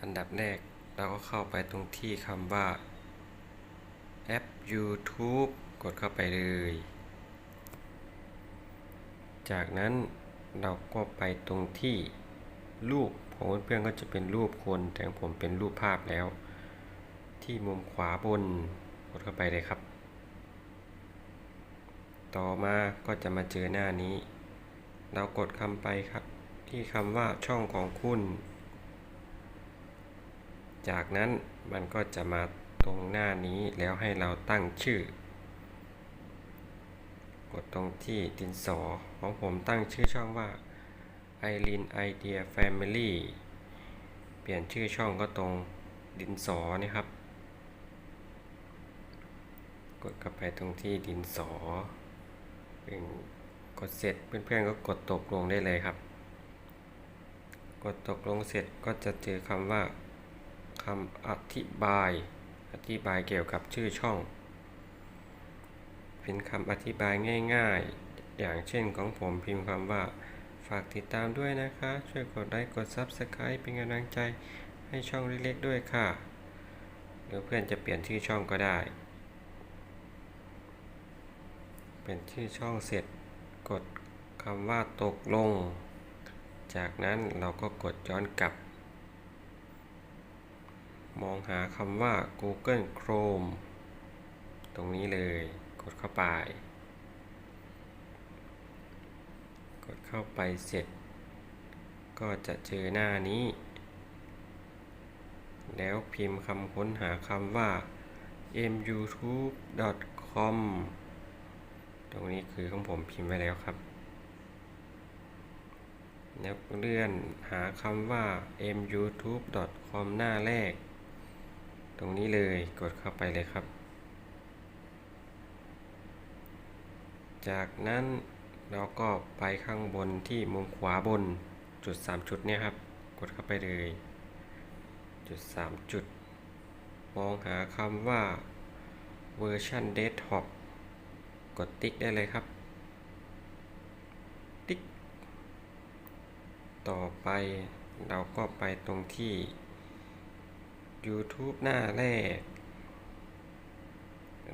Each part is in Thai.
อันดับแรกเราก็เข้าไปตรงที่คำว่าแอป YouTube กดเข้าไปเลย จากนั้นเราก็ไปตรงที่รูปของเพื่อนๆก็จะเป็นรูปคนแต่ของผมเป็นรูปภาพแล้ว ที่มุมขวาบนกดเข้าไปเลยครับ ต่อมาก็จะมาเจอหน้านี้ เรากดคำไปครับ ที่คำว่าช่องของคุณ จากนั้นมันก็จะมาตรงหน้านี้แล้วให้เราตั้งชื่อ กดตรงที่ดินสอของผมตั้งชื่อช่องว่า i r i n Idea Family เปลี่ยนชื่อช่องก็ตรงดินสอนี่ครับ กดเข้าไปตรงที่ดินสอเป็นกดเสร็จเพื่อนๆก็กดตกลงได้เลยครับ กดตกลงเสร็จก็จะเจอคำว่า คำอธิบาย อธิบายเกี่ยวกับชื่อช่อง เป็นคำอธิบายง่าย ๆ อย่างเช่นของผมพิมพ์คำว่า ฝากติดตามด้วยนะคะ ช่วยกดไลค์กด Subscribe เป็นกำลังใจให้ช่องเล็กๆด้วยค่ะ หรือเพื่อนจะเปลี่ยนชื่อช่องก็ได้ เป็นชื่อช่องเสร็จ กดคำว่าตกลง จากนั้นเราก็กดย้อนกลับ มองหาคำว่า Google Chrome ตรงนี้เลย กดเข้าไป กดเข้าไปเสร็จ ก็จะเจอหน้านี้ แล้วพิมพ์คำค้นหาคำว่า myoutube.com ตรงนี้คือของผมพิมพ์ไว้แล้วครับ แล้วเลื่อนหาคำว่า myoutube.com หน้าแรก ตรงนี้เลยกดเข้าไปเลยครับ จากนั้นเราก็ไปข้างบนที่มุมขวาบนจุด 3 จุดเนี่ยครับ กดเข้าไปเลย จุด 3 จุด มองหาคำว่าเวอร์ชันเดสก์ท็อปกดติ๊กได้เลยครับ ติ๊ก ต่อไปเราก็ไปตรงที่ YouTube หน้าแรก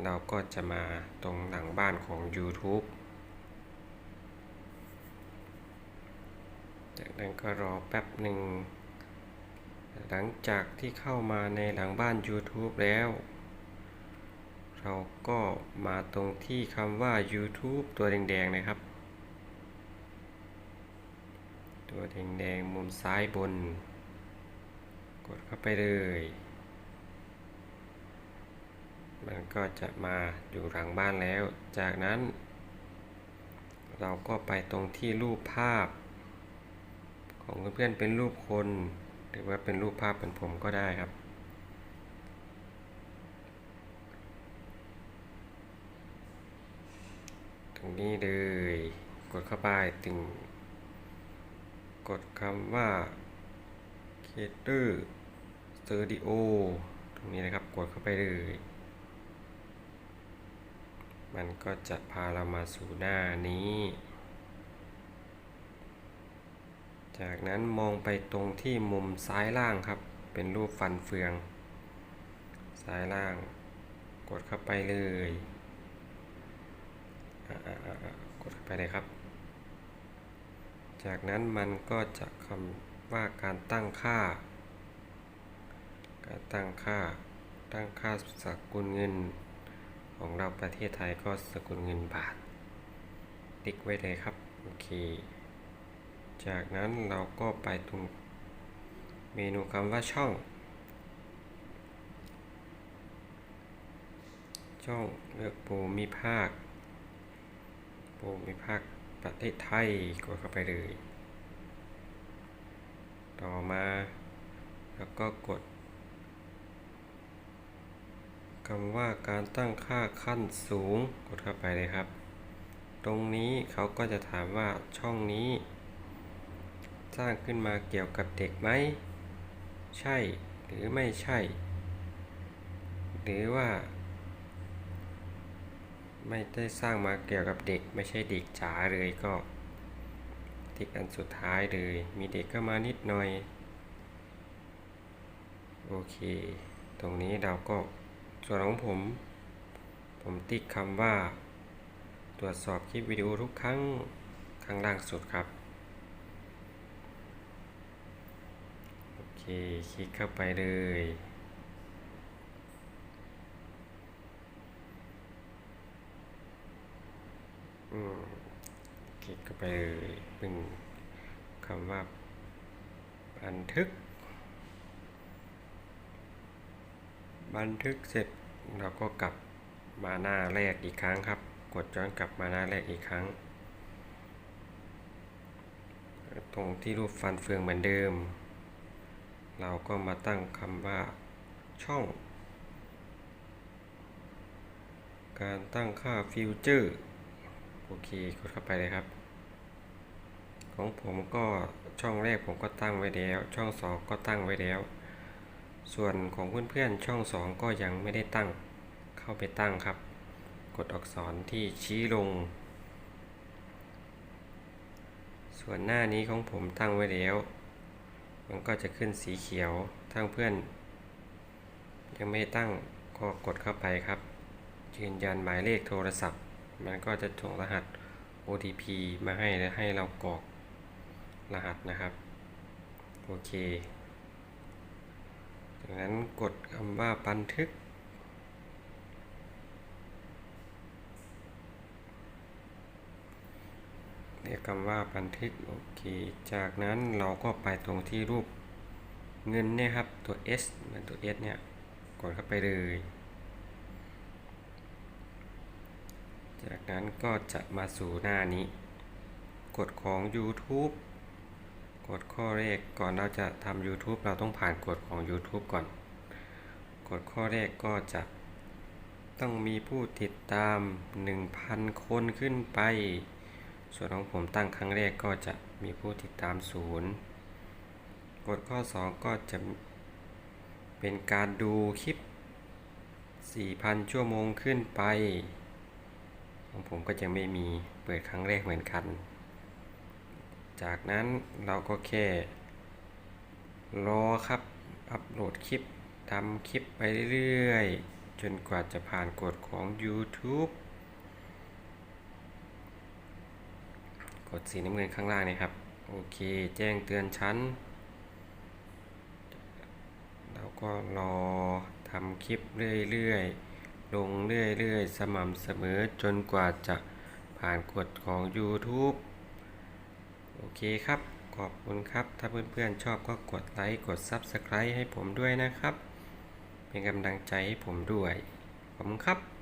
เราก็จะมาตรงหลังบ้านของ YouTube จากนั้นก็รอแป๊บหนึ่ง หลังจากที่เข้ามาในหลังบ้าน YouTube แล้ว เราก็มาตรงที่คำว่า YouTube ตัวแดงๆนะครับ ตัวแดงๆมุมซ้ายบนาไปเลย มันก็จะมาอยู่หลังบ้านแล้ว จากนั้น เราก็ไปตรงที่รูปภาพ ของเพื่อนๆเป็นรูปคน หรือว่าเป็นรูปภาพเป็นผมก็ได้ครับตรงนี้เลย กดเข้าไปตึง กดคำว่า c a t e r Studio ตรงนี้นะครับกดเข้าไปเลย มันก็จะพาเรามาสู่หน้านี้ จากนั้นมองไปตรงที่มุมซ้ายล่างครับ เป็นรูปฟันเฟือง ซ้ายล่าง กดเข้าไปเลยกดเข้าไปเลยครับ จากนั้นมันก็จะคำว่าการตั้งค่า ตั้งค่าตั้งค่าสกุลเงินของเราประเทศไทยก็สกุลเงินบาท ติ๊กไว้เลยครับ โอเค จากนั้นเราก็ไปตรงเมนูคำว่าช่อง ช่องเลือกภูมิภาคภูมิภาคประเทศไทยกดเข้าไปเลย ต่อมาแล้วก็กด คำว่าการตั้งค่าขั้นสูงกดเข้าไปเลยครับ ตรงนี้เขาก็จะถามว่าช่องนี้ สร้างขึ้นมาเกี่ยวกับเด็กไหม ใช่หรือไม่ใช่ หรือว่า ไม่ได้สร้างมาเกี่ยวกับเด็ก ไม่ใช่เด็กจ๋าเลยก็ติ๊กอันสุดท้ายเลย มีเด็กก็มานิดหน่อย โอเค ตรงนี้เราก็ ส่วนของผม ผมติ๊กคำว่า ตรวจสอบคลิปวิดีโอทุกครั้งข้างล่างสุดครับ โอเค คลิกเข้าไปเลยอืมคลิกเข้าไปเลยเป็นคำว่าบันทึก บันทึกเสร็จเราก็กลับมาหน้าแรกอีกครั้งครับ กดย้อนกลับมาหน้าแรกอีกครั้ง ตรงที่รูปฟันเฟืองเหมือนเดิม เราก็มาตั้งคำว่าช่อง การตั้งค่าฟิวเจอร์โอเคกดเข้าไปเลยครับ ของผมก็ช่องแรกผมก็ตั้งไว้แล้ว ช่องสองก็ตั้งไว้แล้ว ส่วนของเพื่อนๆช่องสองก็ยังไม่ได้ตั้งเข้าไปตั้งครับ กดอักษรที่ชี้ลง ส่วนหน้านี้ของผมตั้งไว้แล้ว มันก็จะขึ้นสีเขียวทั้งเพื่อน ยังไม่ตั้งก็กดเข้าไปครับ ยืนยันหมายเลขโทรศัพท์ มันก็จะส่งรหัส OTP มาให้และให้เรากรอกรหัสนะครับ โอเค จากนั้นกดคำว่าบันทึก เรียกคำว่าบันทึกโอเค จากนั้นเราก็ไปตรงที่รูปเงินเนี่ยครับตัว S เหมือนตัว S เนี่ยกดเข้าไปเลย จากนั้นก็จะมาสู่หน้านี้ กดของ YouTube กดข้อแรกก่อนเราจะทำ YouTube เราต้องผ่านกฎของ YouTube ก่อน กฎข้อแรกก็จะต้องมีผู้ติดตาม 1,000 คนขึ้นไป ส่วนของผมตั้งครั้งแรกก็จะมีผู้ติดตามศูนย์กฎข้อ 2 ก็จะเป็นการดูคลิป 4,000 ชั่วโมงขึ้นไป ของผมก็จะไม่มีเปิดครั้งแรกเหมือนกัน จากนั้นเราก็แค่รอครับ อัปโหลดคลิปทำคลิปไปเรื่อยๆ จนกว่าจะผ่านกฎของ YouTube กดสีน้ำเงินข้างล่างนี่ครับ โอเคแจ้งเตือนชั้นแล้วก็รอทำคลิปเรื่อยๆ ลงเรื่อยๆ สม่ำเสมอจนกว่าจะผ่านกฎของ YouTube อเคครับ ขอบคุณครับ ถ้าเพื่อนๆชอบก็กดไลค์ กด Subscribe ให้ผมด้วยนะครับ เป็นกำลังใจให้ผมด้วย ขอบคุณครับ